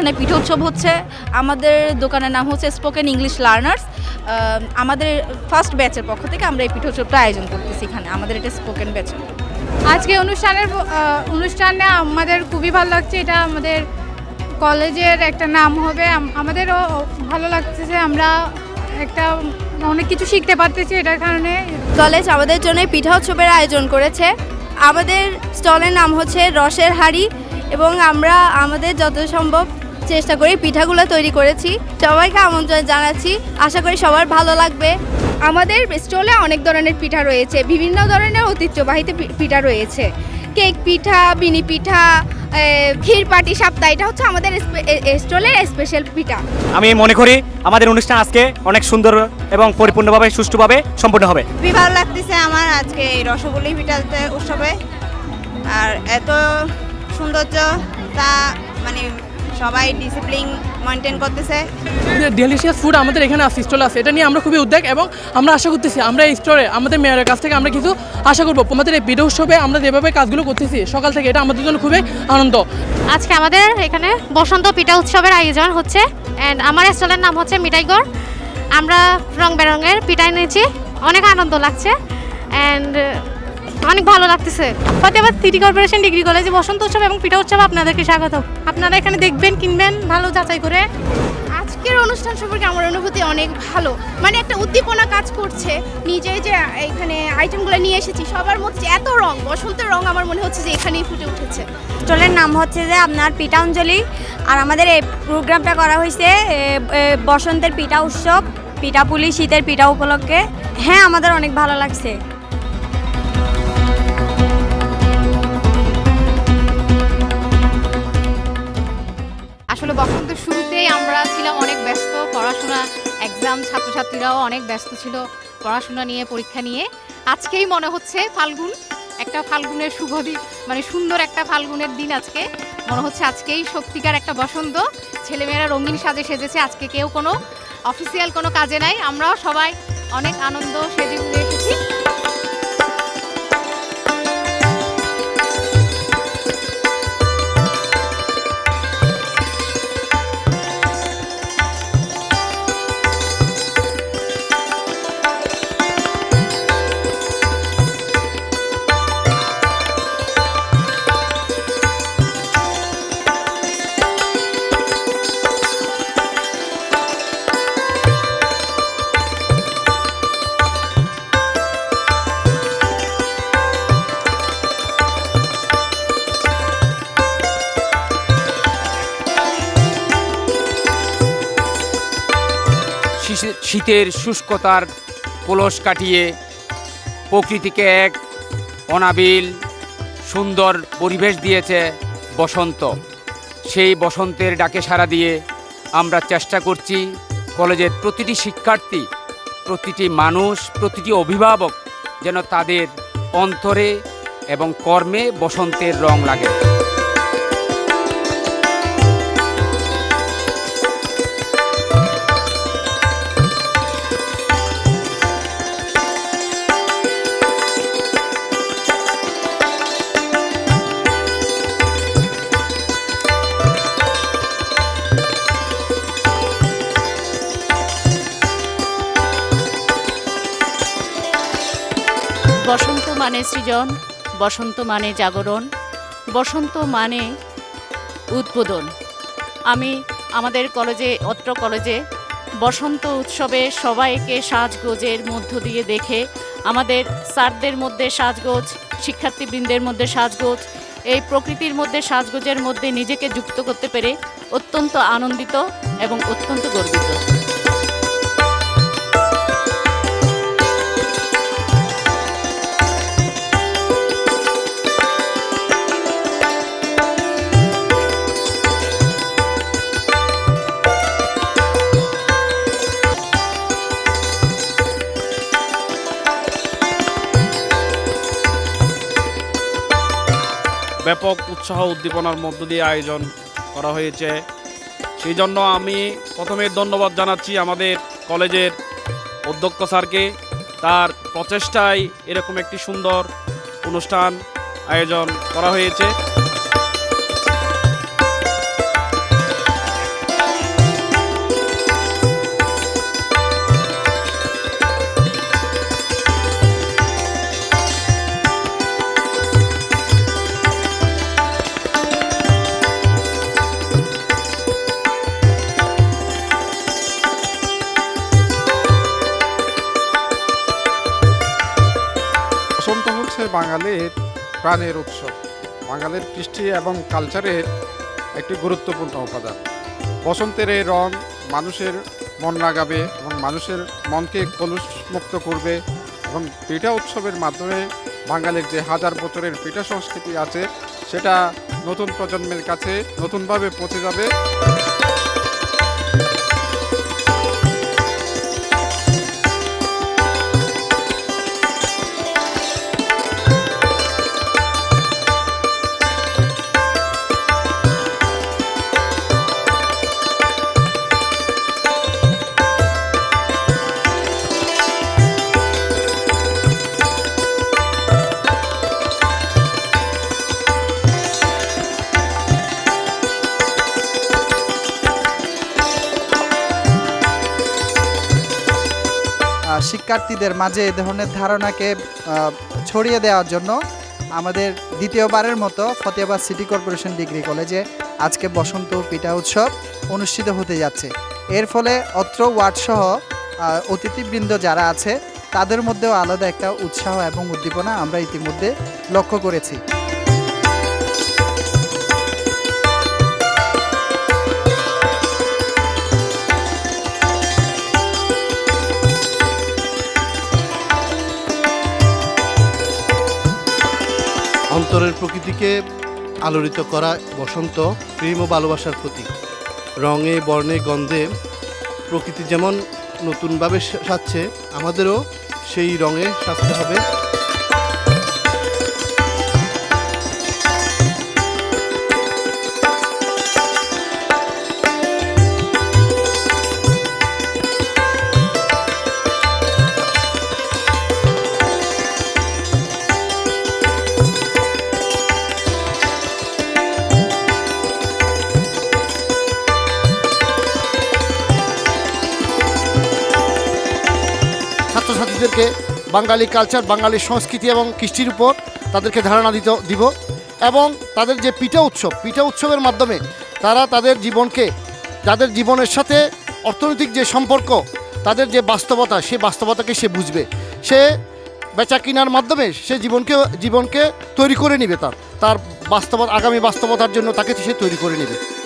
এখানে পিঠোৎসব হচ্ছে। আমাদের দোকানের নাম হচ্ছে স্পোকেন ইংলিশ লার্নার্স আমাদের ফার্স্ট ব্যাচের পক্ষ থেকে আমরা এই পিঠোৎসবটা আয়োজন করতেছি এখানে। আমাদের এটা স্পোকেন ব্যাচ আজকে অনুষ্ঠানের অনুষ্ঠানে আমাদের খুবই ভালো লাগছে। এটা আমাদের কলেজের একটা নাম হবে। আমাদেরও ভালো লাগতেছে আমরা একটা অনেক কিছু শিখতে পারতেছি এটার কারণে। কলেজ আমাদের জন্য পিঠা উৎসবের আয়োজন করেছে। আমাদের স্টলের নাম হচ্ছে রসের হাড়ি এবং আমরা আমাদের যত সম্ভব চেষ্টা করি পিঠাগুলো তৈরি করেছি। সবাইকে আমন্ত্রণ জানাচ্ছি। আশা করি সবার ভালো লাগবে। আমাদের স্টলে অনেক ধরনের পিঠা রয়েছে। বিভিন্ন ধরনের ঐতিহ্যবাহিত পি- পিঠা রয়েছে। কেক পিঠা বিনি পিঠা ক্ষীর পাটি সাপ্তাহ এটা হচ্ছে আমাদের স্টলের স্পেশাল পিঠা। আমি মনে করি আমাদের অনুষ্ঠান আজকে অনেক সুন্দর এবং পরিপূর্ণভাবে সুষ্ঠুভাবে সম্পূর্ণ হবে। খুবই ভালো লাগতেছে আমার আজকে এই রসগোল্লি পিঠাতে উৎসবে। আর এত সৌন্দর্য তা মানে সবাই ডিসিপ্লিন মেনটেন করতেছে। ডেলিশিয়াস ফুড আমাদের এখানে আছে স্টল আছে এটা নিয়ে আমরা খুবই উদ্বেগ এবং আমরা আশা করতেছি আমরা এই স্টোরে আমাদের মেয়রের কাছ থেকে আমরা কিছু আশা করব। আমাদের এই পিঠা উৎসবে আমরা যেভাবে কাজগুলো করতেছি সকাল থেকে এটা আমাদের জন্য খুবই আনন্দ। আজকে আমাদের এখানে বসন্ত পিঠা উৎসবের আয়োজন হচ্ছে অ্যান্ড আমার স্টলের নাম হচ্ছে মিঠাইগড়। আমরা রং বেরঙের পিঠা এনেছি অনেক আনন্দ লাগছে অ্যান্ড অনেক ভালো লাগতেছে। ফতেবাদ সিটি কর্পোরেশন ডিগ্রি কলেজে বসন্ত উৎসব এবং পিঠা উৎসব আপনাদেরকে স্বাগত আপনারা এখানে দেখবেন কিনবেন ভালো যাচাই করে। আজকের অনুষ্ঠান সম্পর্কে আমার অনুভূতি অনেক ভালো। মানে একটা উদ্দীপনা কাজ করছে নিজে যে এখানে আইটেমগুলো নিয়ে এসেছি সবার মধ্যে এত রং বসন্তের রং আমার মনে হচ্ছে যে এখানেই ফুটে উঠেছে। স্টলের নাম হচ্ছে যে আপনার পিঠা অঞ্জলি আর আমাদের এই প্রোগ্রামটা করা হয়েছে বসন্তের পিঠা উৎসব পিঠাপুলি শীতের পিঠা উপলক্ষে। হ্যাঁ আমাদের অনেক ভালো লাগছে। আসলে বসন্তের শুরুতেই আমরা ছিলাম অনেক ব্যস্ত, পড়াশোনা এক্সাম ছাত্রছাত্রীরাও অনেক ব্যস্ত ছিল পড়াশোনা নিয়ে, পরীক্ষা নিয়ে। আজকেই মনে হচ্ছে ফাল্গুন, একটা ফাল্গুনের শুভ দিন মানে সুন্দর একটা ফাল্গুনের দিন আজকে। মনে হচ্ছে আজকেই সত্যিকার একটা বসন্ত। ছেলেমেয়েরা রঙিন সাজে সেজেছে, আজকে কেউ কোনো অফিসিয়াল কোনো কাজে নাই। আমরাও সবাই অনেক আনন্দ, সেজে এসেছি। শীতের শুষ্কতার কলস কাটিয়ে প্রকৃতিকে এক অনাবিল, সুন্দর পরিবেশ দিয়েছে বসন্ত। সেই বসন্তের ডাকে সাড়া দিয়ে আমরা চেষ্টা করছি কলেজের প্রতিটি শিক্ষার্থী, প্রতিটি মানুষ, প্রতিটি অভিভাবক যেন তাদের অন্তরে এবং কর্মে বসন্তের রং লাগে। বসন্ত মানে সৃজন, বসন্ত মানে জাগরণ, বসন্ত মানে উদ্বোধন। আমি আমাদের কলেজে, অত্র কলেজে বসন্ত উৎসবে সবাইকে সাজগোজের মধ্য দিয়ে দেখে আমাদের স্যারদের মধ্যে সাজগোজ, শিক্ষার্থীবৃন্দের মধ্যে সাজগোজ, এই প্রকৃতির মধ্যে সাজগোজের মধ্যে নিজেকে যুক্ত করতে পেরে অত্যন্ত আনন্দিত এবং অত্যন্ত গর্বিত। ব্যাপক উৎসাহ উদ্দীপনার মধ্য দিয়ে আয়োজন করা হয়েছে। সেই জন্য আমি প্রথমে ধন্যবাদ জানাচ্ছি আমাদের কলেজের অধ্যক্ষ স্যারকে। তার প্রচেষ্টায় এরকম একটি সুন্দর অনুষ্ঠান আয়োজন করা হয়েছে। বাঙালির প্রাণের উৎসব। বাঙালির কৃষ্টি এবং কালচারের একটি গুরুত্বপূর্ণ উপাদান। বসন্তের এই রং মানুষের মন রাগাবে এবং মানুষের মনকে কলুষমুক্ত করবে এবং পিঠা উৎসবের মাধ্যমে বাঙালির যে হাজার বছরের পিঠা সংস্কৃতি আছে, সেটা নতুন প্রজন্মের কাছে নতুনভাবে পৌঁছে যাবে। শিক্ষার্থীদের মাঝে এ ধরনের ধারণাকে ছড়িয়ে দেওয়ার জন্য আমাদের দ্বিতীয়বারের মতো ফতেহাবাদ সিটি কর্পোরেশন ডিগ্রি কলেজে আজকে বসন্ত পিঠা উৎসব অনুষ্ঠিত হতে যাচ্ছে। এর ফলে অত্র ওয়ার্ডসহ অতিথিবৃন্দ যারা আছে, তাদের মধ্যেও আলাদা একটা উৎসাহ এবং উদ্দীপনা আমরা ইতিমধ্যে লক্ষ্য করেছি। অন্তরের প্রকৃতিকে আলোড়িত করা বসন্ত প্রেম ও ভালোবাসার প্রতীক। রঙে, বর্ণে, গন্ধে প্রকৃতি যেমন নতুনভাবে সাজছে, আমাদেরও সেই রঙে সাজতে হবে। বাঙালি কালচার, বাঙালি সংস্কৃতি এবং কৃষ্টির উপর তাদেরকে ধারণা দিতে, দিব। এবং তাদের যে পিঠা উৎসব, পিঠা উৎসবের মাধ্যমে তারা তাদের জীবনকে, তাদের জীবনের সাথে অর্থনৈতিক যে সম্পর্ক, তাদের যে বাস্তবতা সেই বাস্তবতাকে সে বুঝবে। সে বেচা কিনার মাধ্যমে সে জীবনকে জীবনকে তৈরি করে নেবে তার। তার বাস্তবতা আগামী বাস্তবতার জন্য তাকে সে তৈরি করে নেবে।